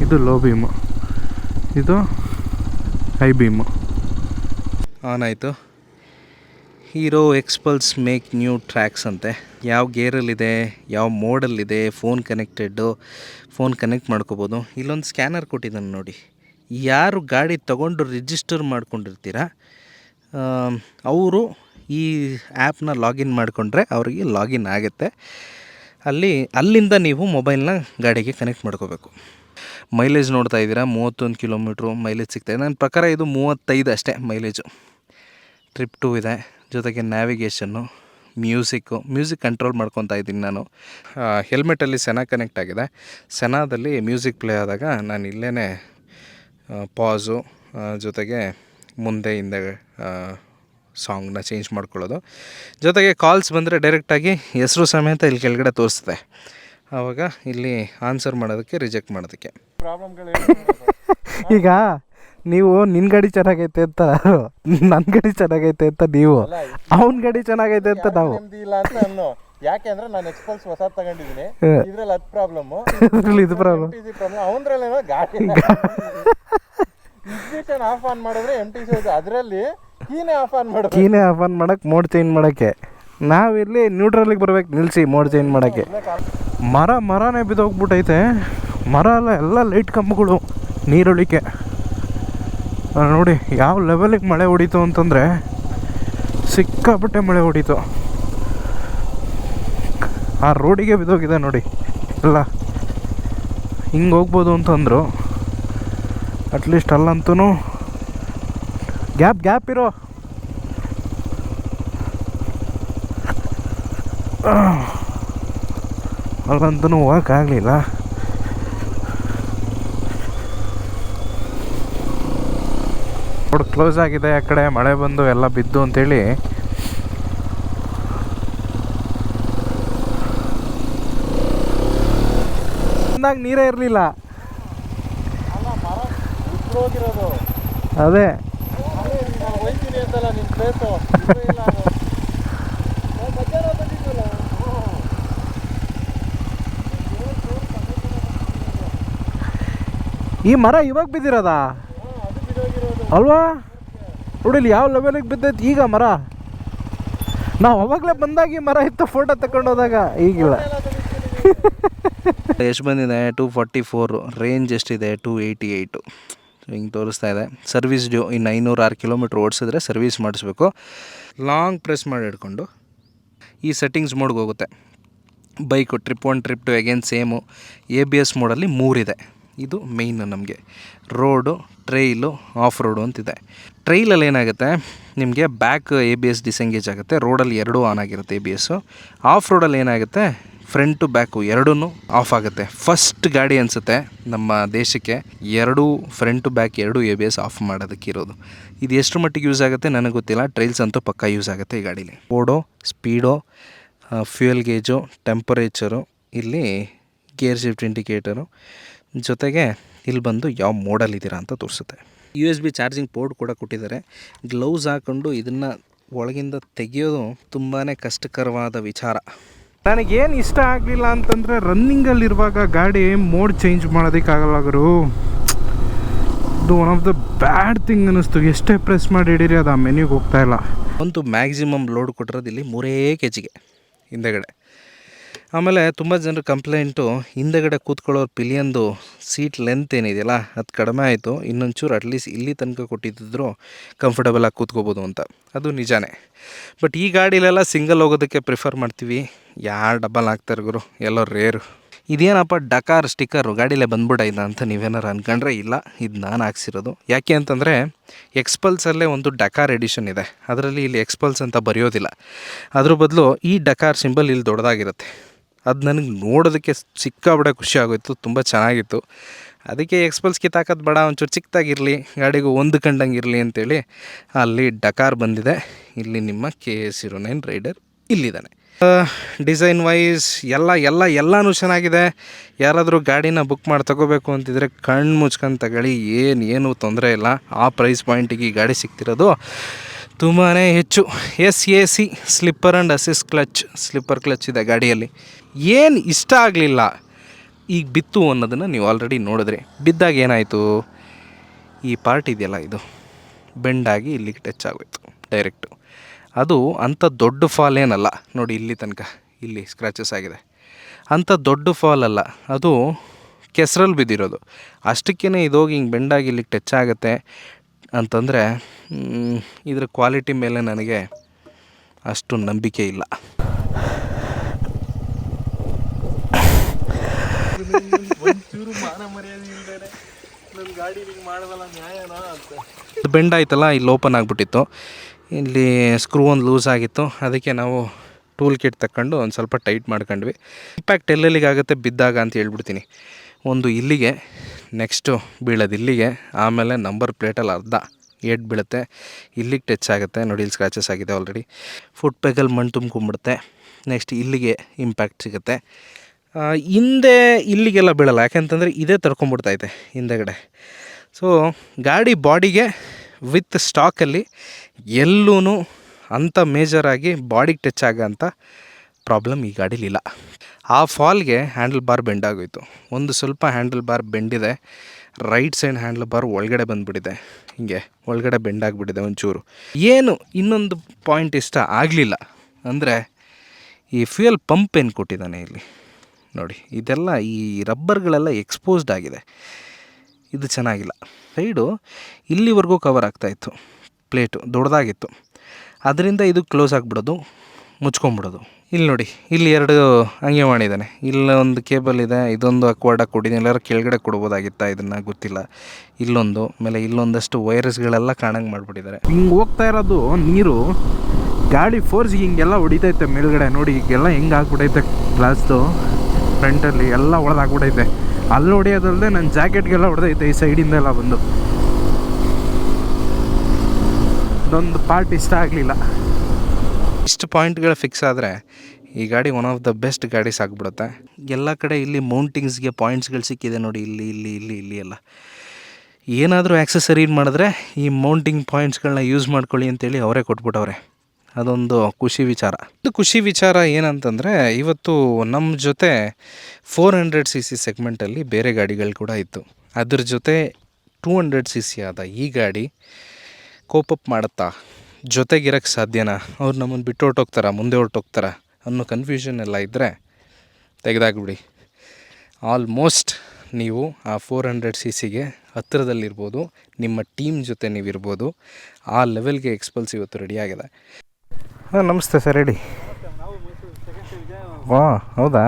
ಇದು ಲೋ ಬೀಮು ಇದು ಹೈ ಬೀಮು ಆನ್ ಆಯಿತು. Hero Xpulse make new tracks ಅಂತೆ. ಯಾವ ಗೇರಲ್ಲಿದೆ, ಯಾವ ಮೋಡಲ್ಲಿದೆ ಫೋನ್ ಕನೆಕ್ಟೆಡ್ಡು ಫೋನ್ ಕನೆಕ್ಟ್ ಮಾಡ್ಕೋಬೋದು. ಇಲ್ಲೊಂದು ಸ್ಕ್ಯಾನರ್ ಕೊಟ್ಟಿದ್ದಾನೆ ನೋಡಿ. ಯಾರು ಗಾಡಿ ತಗೊಂಡು ರಿಜಿಸ್ಟರ್ ಮಾಡ್ಕೊಂಡಿರ್ತೀರ? ಅವರು ಈ ಆ್ಯಪ್ನ ಲಾಗಿನ್ ಮಾಡಿಕೊಂಡ್ರೆ ಅವರಿಗೆ ಲಾಗಿನ್ ಆಗುತ್ತೆ. ಅಲ್ಲಿ, ಅಲ್ಲಿಂದ ನೀವು ಮೊಬೈಲ್ನ ಗಾಡಿಗೆ ಕನೆಕ್ಟ್ ಮಾಡ್ಕೋಬೇಕು. ಮೈಲೇಜ್ ನೋಡ್ತಾ ಇದ್ದೀರಾ? ಮೂವತ್ತೊಂದು ಕಿಲೋಮೀಟ್ರು ಮೈಲೇಜ್ ಸಿಗ್ತಾಯಿದೆ ನನ್ನ ಪ್ರಕಾರ ಇದು ಮೂವತ್ತೈದು ಅಷ್ಟೇ ಮೈಲೇಜು ಟ್ರಿಪ್ ಟೂ ಇದೆ. ಜೊತೆಗೆ ನ್ಯಾವಿಗೇಷನ್ನು ಮ್ಯೂಸಿಕ್ಕು ಮ್ಯೂಸಿಕ್ ಕಂಟ್ರೋಲ್ ಮಾಡ್ಕೊತಾ ಇದ್ದೀನಿ ನಾನು. ಹೆಲ್ಮೆಟಲ್ಲಿ ಸೆನಾ ಕನೆಕ್ಟ್ ಆಗಿದೆ. ಸೆನಾದಲ್ಲಿ ಮ್ಯೂಸಿಕ್ ಪ್ಲೇ ಆದಾಗ ನಾನು ಇಲ್ಲೇ ಪಾಸು ಜೊತೆಗೆ ಮುಂದೆ, ಹಿಂದೆ ಸಾಂಗ್ನ ಚೇಂಜ್ ಮಾಡ್ಕೊಳ್ಳೋದು. ಜೊತೆಗೆ ಕಾಲ್ಸ್ ಬಂದರೆ ಡೈರೆಕ್ಟಾಗಿ ಹೆಸರು ಸಮೇತ ಇಲ್ಲಿ ಕೆಳಗಡೆ ತೋರಿಸ್ತದೆ ಆವಾಗ ಇಲ್ಲಿ ಆನ್ಸರ್ ಮಾಡೋದಕ್ಕೆ ರಿಜೆಕ್ಟ್ ಮಾಡೋದಕ್ಕೆ. ಪ್ರಾಬ್ಲಮ್ಗಳು ಈಗ ನೀವು ನಿನ್ನ ಗಾಡಿ ಚೆನ್ನಾಗೈತೆ ಅಂತ ನನ್ನ ಗಾಡಿ ಚೆನ್ನಾಗೈತೆ ಅಂತ ನೀವು ಅವನ ಗಾಡಿ ಚೆನ್ನಾಗೈತೆ ಅಂತ ನಾವು. ಇಲ್ಲ ಅಂತ ಅನ್ನೋ ಯಾಕೆಂದ್ರೆ ನಾನು ಎಕ್ಸ್ಪಲ್ಸ್ ಹೊಸ ತಗೊಂಡಿದ್ದೀನಿ. ಇದ್ರಲ್ಲಿ ಅದು ಪ್ರಾಬ್ಲಮ್ ಇದ್ರಲ್ಲಿ ಇದು ಪ್ರಾಬ್ಲಮ್ ಪ್ರಾಬ್ಲಮ್ ಅವನ್ರಲ್ಲೇನೋ ಗಾಡಿ ಇಗ್ನಿಷನ್ ಆಫ್ ಆನ್ ಮಾಡಿದ್ರೆ ಎಂ ಟಿ ಸಿ ಅದರಲ್ಲಿ ಕೀನೇ ಆಫ್ ಆನ್ ಮಾಡೋದು. ಕೀನೇ ಆಫ್ ಆನ್ ಮಾಡಕ್ಕೆ ಮೋಡ್ ಚೇಂಜ್ ಮಾಡೋಕ್ಕೆ. ನಾವಿಲ್ಲಿ ನ್ಯೂಟ್ರಲಿಗೆ ಬರ್ಬೇಕು ನಿಲ್ಲಿಸಿ ಮೋಡ್ ಚೇಂಜ್ ಮಾಡೋಕ್ಕೆ. ಮರ, ಮರನೇ ಬಿದ್ದೋಗ್ಬಿಟ್ಟೈತೆ. ಮರ ಅಲ್ಲ, ಎಲ್ಲ ಲೈಟ್ ಕಂಬಗಳು, ನೀರುಳಿಕೆ. ನೋಡಿ, ಯಾವ ಲೆವೆಲಿಗೆ ಮಳೆ ಹೊಡಿತು ಅಂತಂದರೆ ಸಿಕ್ಕಾಪಟ್ಟೆ ಮಳೆ ಹೊಡೀತು. ಆ ರೋಡಿಗೆ ಬಿದ್ದೋಗಿದೆ ನೋಡಿ, ಎಲ್ಲ. ಹಿಂಗೆ ಹೋಗ್ಬೋದು ಅಂತಂದರು ಅಟ್ಲೀಸ್ಟ್ ಅಲ್ಲಂತೂ ಗ್ಯಾಪ್ ಗ್ಯಾಪ್ ಇರೋ. ಅಲ್ಲಂತೂ ಹೋಗೋಕ್ಕಾಗಲಿಲ್ಲ. ರೋಡ್ ಕ್ಲೋಸ್ ಆಗಿದೆ ಆ ಕಡೆ, ಮಳೆ ಬಂದು ಎಲ್ಲ ಬಿದ್ದು ಅಂತೇಳಿ. ನೀರೇ ಇರಲಿಲ್ಲ. ಅದೇ ಅಲ್ಲಿ ಬಂತಲ್ಲ ನಿನ್ ಪ್ಲೇಸು ಇಲ್ಲ ಅದು ನಾವು ಮಧ್ಯಾಹ್ನ ಬಂದಿದ್ವಲ್ಲ ಈ ಮರ ಇವಾಗ ಬಿದ್ದಿರೋದಾ? ಅಲ್ವಾ? ನೋಡಿ ಇಲ್ಲಿ ಯಾವ ಲೆವೆಲಿಗೆ ಬಿದ್ದೈತಿ ಈಗ ಮರ. ನಾವು ಅವಾಗಲೇ ಬಂದಾಗ ಈ ಮರ ಇತ್ತು ಫೋಟೋ ತಗೊಂಡು ಹೋದಾಗ ಈಗಿಲ್ಲ. ಎಷ್ಟು ಬಂದಿದೆ? ಟೂ ಫಾರ್ಟಿ ಫೋರು ರೇಂಜ್ ಎಷ್ಟಿದೆ? ಟೂ ಏಯ್ಟಿ ಏಯ್ಟು ಹಿಂಗೆ ತೋರಿಸ್ತಾ ಇದೆ. ಸರ್ವಿಸ್ ಡ್ಯೂ ಇನ್ನು ಐನೂರು ಆರು ಕಿಲೋಮೀಟ್ರ್ ಓಡಿಸಿದ್ರೆ ಸರ್ವಿಸ್ ಮಾಡಿಸ್ಬೇಕು. ಲಾಂಗ್ ಪ್ರೆಸ್ ಮಾಡಿ ಹಿಡ್ಕೊಂಡು ಈ ಸೆಟ್ಟಿಂಗ್ಸ್ ಮೋಡ್ಗೆ ಹೋಗುತ್ತೆ. Bike trip one trip two again same A B S ಮೋಡಲ್ಲಿ ಮೂರಿದೆ ಇದು ಮೇಯ್ನ್ ನಮಗೆ. ರೋಡು ಟ್ರೈಲು ಆಫ್ ರೋಡು ಅಂತಿದೆ. ಟ್ರೈಲಲ್ಲಿ ಏನಾಗುತ್ತೆ? ನಿಮಗೆ back A B S disengage ಆಗುತ್ತೆ. ರೋಡಲ್ಲಿ ಎರಡೂ ಆನ್ ಆಗಿರುತ್ತೆ ಎ ಬಿ ಎಸ್ಸು ಆಫ್ ರೋಡಲ್ಲಿ ಏನಾಗುತ್ತೆ? ಫ್ರಂಟು ಬ್ಯಾಕು ಎರಡೂ ಆಫ್ ಆಗುತ್ತೆ. ಫಸ್ಟ್ ಗಾಡಿ ಅನಿಸುತ್ತೆ ನಮ್ಮ ದೇಶಕ್ಕೆ. ಎರಡೂ ಫ್ರಂಟು ಬ್ಯಾಕ್ ಎರಡೂ ಎ ಬಿ ಎಸ್ ಆಫ್ ಮಾಡೋದಕ್ಕಿರೋದು ಇದು ಎಷ್ಟು ಮಟ್ಟಿಗೆ ಯೂಸ್ ಆಗುತ್ತೆ? ನನಗೆ ಗೊತ್ತಿಲ್ಲ. ಟ್ರೈಲ್ಸ್ ಅಂತೂ ಪಕ್ಕ ಯೂಸ್ ಆಗುತ್ತೆ ಈ ಗಾಡೀಲಿ. Odo speedo fuel gauge temperature ಇಲ್ಲಿ ಗೇರ್ ಶಿಫ್ಟ್ ಇಂಡಿಕೇಟರು ಜೊತೆಗೆ ಇಲ್ಲಿ ಬಂದು ಯಾವ ಮೋಡಲ್ ಇದ್ದೀರಾ ಅಂತ ತೋರಿಸುತ್ತೆ. U S B charging port ಕೂಡ ಕೊಟ್ಟಿದ್ದಾರೆ. ಗ್ಲೌಸ್ ಹಾಕ್ಕೊಂಡು ಇದನ್ನು ಒಳಗಿಂದ ತೆಗೆಯೋದು ತುಂಬಾ ಕಷ್ಟಕರವಾದ ವಿಚಾರ. ನನಗೇನು ಇಷ್ಟ ಆಗಲಿಲ್ಲ ಅಂತಂದರೆ ರನ್ನಿಂಗಲ್ಲಿರುವಾಗ ಗಾಡಿ ಮೋಡ್ ಚೇಂಜ್ ಮಾಡೋದಕ್ಕಾಗಲ್ಲ ಗುರು. ಇದು one of the bad thing ಅನ್ನಿಸ್ತು. ಎಷ್ಟೇ ಪ್ರೆಸ್ ಮಾಡಿ ಹಿಡೀರಿ ಅದು ಆ ಮೆನ್ಯೂಗೆ ಹೋಗ್ತಾ ಇಲ್ಲ. ಒಂದು ಮ್ಯಾಕ್ಸಿಮಮ್ ಲೋಡ್ ಕೊಟ್ಟಿರೋದು ಇಲ್ಲಿ ಮೂರೇ ಕೆ ಜಿಗೆ ಹಿಂದೆಗಡೆ. ಆಮೇಲೆ ತುಂಬ ಜನರ ಕಂಪ್ಲೇಂಟು, ಹಿಂದೆಗಡೆ ಕೂತ್ಕೊಳ್ಳೋರು ಪಿಲಿಯನ್ದು ಸೀಟ್ ಲೆಂತ್ ಏನಿದೆಯಲ್ಲ, ಅದು ಕಡಿಮೆ ಆಯಿತು, ಇನ್ನೊಂಚೂರು ಅಟ್ಲೀಸ್ಟ್ ಇಲ್ಲಿ ತನಕ ಕೊಟ್ಟಿದ್ದರು ಕಂಫರ್ಟಬಲಾಗಿ ಕೂತ್ಕೋಬೋದು ಅಂತ. ಅದು ನಿಜಾನೇ. ಬಟ್ ಈ ಗಾಡಿಲೆಲ್ಲ ಸಿಂಗಲ್ ಹೋಗೋದಕ್ಕೆ ಪ್ರಿಫರ್ ಮಾಡ್ತೀವಿ. ಯಾರು ಡಬಲ್ ಹಾಕ್ತಾರ ಗುರು? ಎಲ್ಲೋ ರೇರು ಇದೇನಪ್ಪ ಡಕಾರ್ ಸ್ಟಿಕ್ಕರು ಗಾಡಿಲೇ ಬಂದ್ಬಿಟ್ಟೈತ ಅಂತ ನೀವೇನಾರು ಅಂದ್ಕೊಂಡ್ರೆ ಇಲ್ಲ, ಇದು ನಾನು ಹಾಕ್ಸಿರೋದು. ಯಾಕೆ ಅಂತಂದರೆ ಎಕ್ಸ್ಪಲ್ಸಲ್ಲೇ ಒಂದು ಡಕಾರ್ ಎಡಿಷನ್ ಇದೆ. ಅದರಲ್ಲಿ ಇಲ್ಲಿ ಎಕ್ಸ್ಪಲ್ಸ್ ಅಂತ ಬರೆಯೋದಿಲ್ಲ. ಅದ್ರ ಬದಲು ಈ ಡಕಾರ್ ಸಿಂಬಲ್ ಇಲ್ಲಿ ದೊಡ್ಡದಾಗಿರುತ್ತೆ ಅದು ನನಗೆ ನೋಡೋದಕ್ಕೆ ಸಿಕ್ಕಾಪಟ್ಟೆ ಖುಷಿ ಆಗೋಯ್ತು, ತುಂಬ ಚೆನ್ನಾಗಿತ್ತು. ಅದಕ್ಕೆ ಎಕ್ಸ್ಪಲ್ಸ್ ಕಿತ್ತಾಕೋದು ಬೇಡ, ಒಂಚೂರು ಚಿಕ್ಕದಾಗಿರಲಿ, ಗಾಡಿಗೂ ಒಂದು ಕಂಡಂಗೆ ಇರಲಿ ಅಂತೇಳಿ ಅಲ್ಲಿ ಡಕಾರ್ ಬಂದಿದೆ. ಇಲ್ಲಿ ನಿಮ್ಮ ಕೆ ಎಸ್ ಇರೋ ನೈನ್ ರೈಡರ್ ಇಲ್ಲಿದ್ದಾನೆ. ಡಿಸೈನ್ ವೈಸ್ ಎಲ್ಲ ಎಲ್ಲ, ಎಲ್ಲನೂ ಚೆನ್ನಾಗಿದೆ. ಯಾರಾದರೂ ಗಾಡಿನ ಬುಕ್ ಮಾಡಿ ತಗೋಬೇಕು ಅಂತಿದ್ರೆ ಕಣ್ಣು ಮುಚ್ಕೊಂಡು ತಗೊಳ್ಳಿ. ಏನು ಏನು ತೊಂದರೆ ಇಲ್ಲ. ಆ ಪ್ರೈಸ್ ಪಾಯಿಂಟಿಗೆ ಈ ಗಾಡಿ ಸಿಗ್ತಿರೋದು. ತುಂಬಾ ಹೆಚ್ಚು. S A C slipper and assist clutch slipper clutch ಇದೆ ಗಾಡಿಯಲ್ಲಿ. ಏನು ಇಷ್ಟ ಆಗಲಿಲ್ಲ? ಈಗ ಬಿತ್ತು ಅನ್ನೋದನ್ನು ನೀವು ಆಲ್ರೆಡಿ ನೋಡಿದ್ರಿ. ಬಿದ್ದಾಗ ಏನಾಯಿತು? ಈ ಪಾರ್ಟ್ ಇದೆಯಲ್ಲ ಇದು. ಬೆಂಡಾಗಿ ಇಲ್ಲಿಗೆ ಟಚ್ ಆಗೋಯ್ತು ಡೈರೆಕ್ಟು ಅದು ಅಂಥ ದೊಡ್ಡ ಫಾಲ್ ಏನಲ್ಲ. ನೋಡಿ ಇಲ್ಲಿ ತನಕ, ಇಲ್ಲಿ ಸ್ಕ್ರ್ಯಾಚಸ್ ಆಗಿದೆ. ಅಂಥ ದೊಡ್ಡ ಫಾಲ್ ಅಲ್ಲ. ಅದು ಕೆಸರಲ್ಲಿ ಬಿದ್ದಿರೋದು. ಅಷ್ಟಕ್ಕೇ ಇದೋಗಿ ಹಿಂಗೆ ಬೆಂಡಾಗಿ ಇಲ್ಲಿಗೆ ಟಚ್ ಆಗುತ್ತೆ. ಅಂತಂದರೆ ಇದರ ಕ್ವಾಲಿಟಿ ಮೇಲೆ ನನಗೆ ಅಷ್ಟು ನಂಬಿಕೆ ಇಲ್ಲ. ಬೆಂಡ್ ಆಯ್ತಲ್ಲ, ಇಲ್ಲಿ ಓಪನ್ ಆಗಿಬಿಟ್ಟಿತ್ತು. ಇಲ್ಲಿ ಸ್ಕ್ರೂ ಒಂದು ಲೂಸ್ ಆಗಿತ್ತು. ಅದಕ್ಕೆ ನಾವು ಟೂಲ್ ಕಿಟ್ ತಗೊಂಡು ಒಂದು ಸ್ವಲ್ಪ ಟೈಟ್ ಮಾಡ್ಕೊಂಡ್ವಿ. ಇಂಪ್ಯಾಕ್ಟ್ ಎಲ್ಲೆಲ್ಲಿಗೆ ಆಗುತ್ತೆ ಬಿದ್ದಾಗ ಅಂತ ಹೇಳ್ಬಿಡ್ತೀನಿ. ಒಂದು ಇಲ್ಲಿಗೆ. ನೆಕ್ಸ್ಟು ಬೀಳೋದು ಇಲ್ಲಿಗೆ. ಆಮೇಲೆ ನಂಬರ್ ಪ್ಲೇಟಲ್ಲಿ ಅರ್ಧ ಏಟ್ ಬೀಳುತ್ತೆ. ಇಲ್ಲಿಗೆ ಟಚ್ ಆಗುತ್ತೆ. ನೋಡಿ, ಇಲ್ಲಿ ಸ್ಕ್ರಾಚಸ್ ಆಗಿದೆ ಆಲ್ರೆಡಿ ಫುಟ್ ಪೆಗಲ್ ಮಣ್ಣು ತುಂಬ್ಕೊಂಬಿಡುತ್ತೆ ನೆಕ್ಸ್ಟ್ ಇಲ್ಲಿಗೆ ಇಂಪ್ಯಾಕ್ಟ್ ಸಿಗುತ್ತೆ. ಹಿಂದೆ ಇಲ್ಲಿಗೆಲ್ಲ ಬೀಳಲ್ಲ. ಯಾಕೆಂತಂದರೆ ಇದೇ ತರ್ಕೊಂಬಿಡ್ತೈತೆ ಹಿಂದೆಗಡೆ. ಸೊ ಗಾಡಿ ಬಾಡಿಗೆ ವಿತ್ ಸ್ಟಾಕಲ್ಲಿ ಎಲ್ಲೂ ಅಂಥ ಮೇಜರಾಗಿ ಬಾಡಿಗೆ ಟಚ್ ಆಗೋಂಥ ಪ್ರಾಬ್ಲಮ್ ಈ ಗಾಡೀಲಿ ಇಲ್ಲ. ಆ ಫಾಲ್ಗೆ ಹ್ಯಾಂಡಲ್ ಬಾರ್ ಬೆಂಡ್ ಆಗೋಯ್ತು. ಒಂದು ಸ್ವಲ್ಪ ಹ್ಯಾಂಡಲ್ ಬಾರ್ ಬೆಂಡಿದೆ ರೈಟ್ ಸೈಡ್ ಹ್ಯಾಂಡಲ್ ಬಾರ್ ಒಳಗಡೆ ಬಂದುಬಿಟ್ಟಿದೆ. ಹಿಂಗೆ ಒಳಗಡೆ ಬೆಂಡ್ ಆಗಿಬಿಟ್ಟಿದೆ ಒಂಚೂರು. ಏನು ಇನ್ನೊಂದು ಪಾಯಿಂಟ್ ಇಷ್ಟ ಆಗಲಿಲ್ಲ. ಅಂದರೆ ಈ ಫ್ಯೂಯಲ್ ಪಂಪ್ ಏನು ಕೊಟ್ಟಿದ್ದಾನೆ ಇಲ್ಲಿ? ನೋಡಿ, ಇದೆಲ್ಲ ಈ ರಬ್ಬರ್ಗಳೆಲ್ಲ ಎಕ್ಸ್ಪೋಸ್ಡ್ ಆಗಿದೆ. ಇದು ಚೆನ್ನಾಗಿಲ್ಲ. ಸೈಡು ಇಲ್ಲಿವರೆಗೂ ಕವರ್ ಆಗ್ತಾಯಿತ್ತು ಪ್ಲೇಟು ದೊಡ್ಡದಾಗಿತ್ತು. ಅದರಿಂದ ಇದು ಕ್ಲೋಸ್ ಆಗಿಬಿಡೋದು ಮುಚ್ಕೊಂಬಿಡೋದು ಇಲ್ಲಿ ನೋಡಿ, ಇಲ್ಲಿ ಎರಡು ಹಂಗೆ ಮಾಡಿದ್ದಾನೆ ಇಲ್ಲೊಂದು ಕೇಬಲ್ ಇದೆ, ಇದೊಂದು ಅಕ್ವಾಡ ಕೊಟ್ಟಿದ್ದೀನಿ ಎಲ್ಲರೂ ಕೆಳಗಡೆ ಕೊಡ್ಬೋದಾಗಿತ್ತಾ ಇದನ್ನು ಗೊತ್ತಿಲ್ಲ. ಇಲ್ಲೊಂದು, ಆಮೇಲೆ ಇಲ್ಲೊಂದಷ್ಟು ವೈರಸ್ಗಳೆಲ್ಲ ಕಾಣಂಗೆ ಮಾಡಿಬಿಟ್ಟಿದ್ದಾರೆ. ಹಿಂಗೆ ಹೋಗ್ತಾ ಇರೋದು, ನೀರು ಗಾಡಿ ಫೋರ್ಸ್ ಹಿಂಗೆಲ್ಲ ಹೊಡಿತೈತೆ ಮೇಲ್ಗಡೆ. ನೋಡಿ, ಈಗೆಲ್ಲ ಹೆಂಗೆ ಆಗ್ಬಿಟ್ಟೈತೆ ಗ್ಲಾಸ್ದು ಫ್ರಂಟಲ್ಲಿ ಎಲ್ಲ ಒಳದಾಗ್ಬಿಟ್ಟೈತೆ ಅಲ್ಲಿ ಹೊಡೆಯೋದಲ್ಲದೆ ನನ್ನ ಜಾಕೆಟ್ಗೆಲ್ಲ ಹೊಡೆದೈತೆ ಈ ಸೈಡಿಂದ ಎಲ್ಲ ಬಂದು. ಇದೊಂದು ಪಾರ್ಟ್ ಇಷ್ಟ ಆಗಲಿಲ್ಲ. ಪಾಯಿಂಟ್ಗಳು ಫಿಕ್ಸ್ ಆದರೆ ಈ ಗಾಡಿ ಒನ್ ಆಫ್ ದ ಬೆಸ್ಟ್ ಗಾಡಿ ಆಗಿಬಿಡುತ್ತೆ ಎಲ್ಲ ಕಡೆ ಇಲ್ಲಿ ಮೌಂಟಿಂಗ್ಸ್ಗೆ ಪಾಯಿಂಟ್ಸ್ಗಳು ಸಿಕ್ಕಿದೆ ನೋಡಿ, ಇಲ್ಲಿ ಇಲ್ಲಿ ಇಲ್ಲಿ ಇಲ್ಲಿ ಎಲ್ಲ. ಏನಾದರೂ ಆ್ಯಕ್ಸಸರಿ ಮಾಡಿದ್ರೆ ಈ ಮೌಂಟಿಂಗ್ ಪಾಯಿಂಟ್ಸ್ಗಳನ್ನ ಯೂಸ್ ಮಾಡ್ಕೊಳ್ಳಿ ಅಂತೇಳಿ ಅವರೇ ಕೊಟ್ಬಿಟ್ಟವ್ರೆ. ಅದೊಂದು ಖುಷಿ ವಿಚಾರ. ಇದು ಖುಷಿ ವಿಚಾರ ಏನಂತಂದರೆ ಇವತ್ತು ನಮ್ಮ ಜೊತೆ ಫೋರ್ ಹಂಡ್ರೆಡ್ ಸಿ ಸಿ ಸೆಗ್ಮೆಂಟಲ್ಲಿ ಬೇರೆ ಗಾಡಿಗಳು ಕೂಡ ಇತ್ತು. ಅದ್ರ ಜೊತೆ ಟೂ ಹಂಡ್ರೆಡ್ ಸಿ ಸಿ ಆದ ಈ ಗಾಡಿ ಕೋಪಪ್ ಮಾಡುತ್ತಾ? ಜೊತೆಗಿರಕ್ಕೆ ಸಾಧ್ಯನಾ? ಅವ್ರು ನಮ್ಮನ್ನು ಬಿಟ್ಟು ಹೊರಟೋಗ್ತಾರ? ಮುಂದೆ ಹೊರಟೋಗ್ತಾರ? ಅನ್ನೋ ಕನ್ಫ್ಯೂಷನ್ ಎಲ್ಲ ಇದ್ದರೆ ತೆಗೆದಾಕ್ಬಿಡಿ. ಆಲ್ಮೋಸ್ಟ್ ನೀವು ಆ ಫೋರ್ ಹಂಡ್ರೆಡ್ ಸಿ ಸಿಗೆ ಹತ್ತಿರದಲ್ಲಿರ್ಬೋದು ನಿಮ್ಮ ಟೀಮ್ ಜೊತೆ ನೀವಿರ್ಬೋದು. ಆ ಲೆವೆಲ್ಗೆ ಎಕ್ಸ್ಪಲ್ಸ್ ಇವತ್ತು ರೆಡಿ ಆಗಿದೆ. ಹಾಂ ನಮಸ್ತೆ ಸರ್ ರೆಡಿ ವಾ ಹೌದಾ?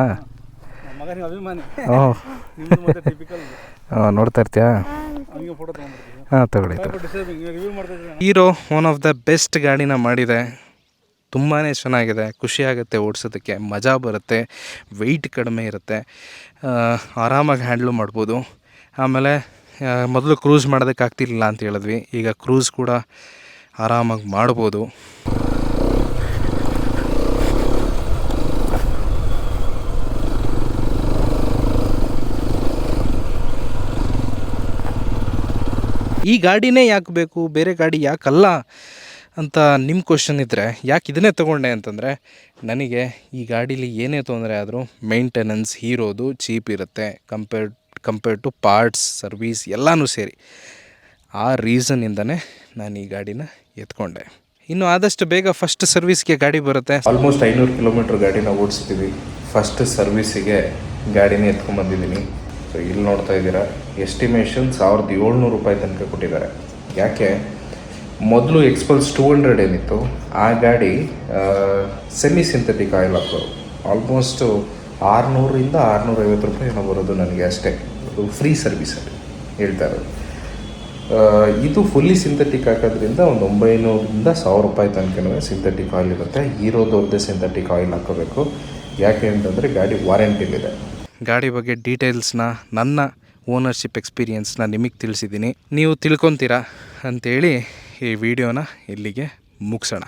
ಓಹ್. ನೋಡ್ತಾ ಇರ್ತೀಯಾ? ಹಾಂ, ತಗೊಳ್ಳಿ Hero one of the best ಗಾಡಿನ ಮಾಡಿದೆ. ತುಂಬಾ ಚೆನ್ನಾಗಿದೆ. ಖುಷಿಯಾಗುತ್ತೆ ಓಡಿಸೋದಕ್ಕೆ. ಮಜಾ ಬರುತ್ತೆ. ವೆಯ್ಟ್ ಕಡಿಮೆ ಇರುತ್ತೆ. ಆರಾಮಾಗಿ ಹ್ಯಾಂಡ್ಲು ಮಾಡ್ಬೋದು. ಆಮೇಲೆ ಮೊದಲು ಕ್ರೂಸ್ ಮಾಡೋದಕ್ಕೆ ಆಗ್ತಿರ್ಲಿಲ್ಲ ಅಂತ ಹೇಳಿದ್ವಿ. ಈಗ ಕ್ರೂಸ್ ಕೂಡ ಆರಾಮಾಗಿ ಮಾಡ್ಬೋದು. ಈ ಗಾಡಿನೇ ಯಾಕೆ ಬೇಕು? ಬೇರೆ ಗಾಡಿ ಯಾಕಲ್ಲ? ಅಂತ ನಿಮ್ಮ ಕ್ವಶನ್ ಇದ್ದರೆ ಯಾಕೆ ಇದನ್ನೇ ತೊಗೊಂಡೆ ಅಂತಂದರೆ, ನನಗೆ ಈ ಗಾಡೀಲಿ ಏನೇ ತೊಂದರೆ ಆದರೂ ಮೇಂಟೆನೆನ್ಸ್ ಹೀರೋದು ಚೀಪ್ ಇರುತ್ತೆ. Compared compare to parts service ಎಲ್ಲನೂ ಸೇರಿ. ಆ ರೀಸನ್ನಿಂದನೇ ನಾನು ಈ ಗಾಡಿನ ಎತ್ಕೊಂಡೆ. ಇನ್ನು ಆದಷ್ಟು ಬೇಗ ಫಸ್ಟ್ ಸರ್ವಿಸ್ಗೆ ಗಾಡಿ ಬರುತ್ತೆ. ಆಲ್ಮೋಸ್ಟ್ ಐನೂರು ಕಿಲೋಮೀಟ್ರ್ ಗಾಡಿನ ಓಡಿಸ್ತೀವಿ ಫಸ್ಟ್ ಸರ್ವಿಸಿಗೆ ಗಾಡಿನೇ ಎತ್ಕೊಂಡ್ಬಂದಿದ್ದೀನಿ ಸೊ ಇಲ್ಲಿ ನೋಡ್ತಾ ಇದ್ದೀರಾ ಎಸ್ಟಿಮೇಷನ್ ಸಾವಿರದ ಏಳ್ನೂರು ರೂಪಾಯಿ ತನಕ ಕೊಟ್ಟಿದ್ದಾರೆ. ಯಾಕೆ? ಮೊದಲು ಎಕ್ಸ್ಪಲ್ಸ್ ಟೂ ಹಂಡ್ರೆಡ್ ಏನಿತ್ತು, ಆ ಗಾಡಿ ಸೆಮಿ ಸಿಂಥೆಟಿಕ್ ಆಯಿಲ್ ಹಾಕೋರು ಆಲ್ಮೋಸ್ಟು ಆರುನೂರಿಂದ ಆರುನೂರೈವತ್ತು ರೂಪಾಯಿ ಏನೋ ಬರೋದು ನನಗೆ ಅಷ್ಟೇ. ಅದು ಫ್ರೀ ಸರ್ವಿಸಲ್ಲಿ ಹೇಳ್ತಾ ಇರೋದು. ಇದು ಫುಲ್ಲಿ ಸಿಂಥೆಟಿಕ್ ಹಾಕೋದ್ರಿಂದ ಒಂದು ಒಂಬೈನೂರಿಂದ ಸಾವಿರ ರೂಪಾಯಿ ತನಕ ಸಿಂಥೆಟಿಕ್ ಆಯಿಲ್ ಇರುತ್ತೆ. ಹೀರೋದವ್ರದ್ದೇ ಸಿಂಥೆಟಿಕ್ ಆಯಿಲ್ ಹಾಕೋಬೇಕು. ಯಾಕೆ ಅಂತಂದರೆ ಗಾಡಿ ವಾರಂಟಿಲಿದೆ ಗಾಡಿ ಬಗ್ಗೆ ಡೀಟೇಲ್ಸ್ನ ನನ್ನ ಓನರ್ಶಿಪ್ ಎಕ್ಸ್ಪೀರಿಯೆನ್ಸ್ನ ನಿಮಗೆ ತಿಳಿಸಿದ್ದೀನಿ. ನೀವು ತಿಳ್ಕೊತೀರಾ ಅಂಥೇಳಿ ಈ ವಿಡಿಯೋನ ಇಲ್ಲಿಗೆ ಮುಗಿಸೋಣ.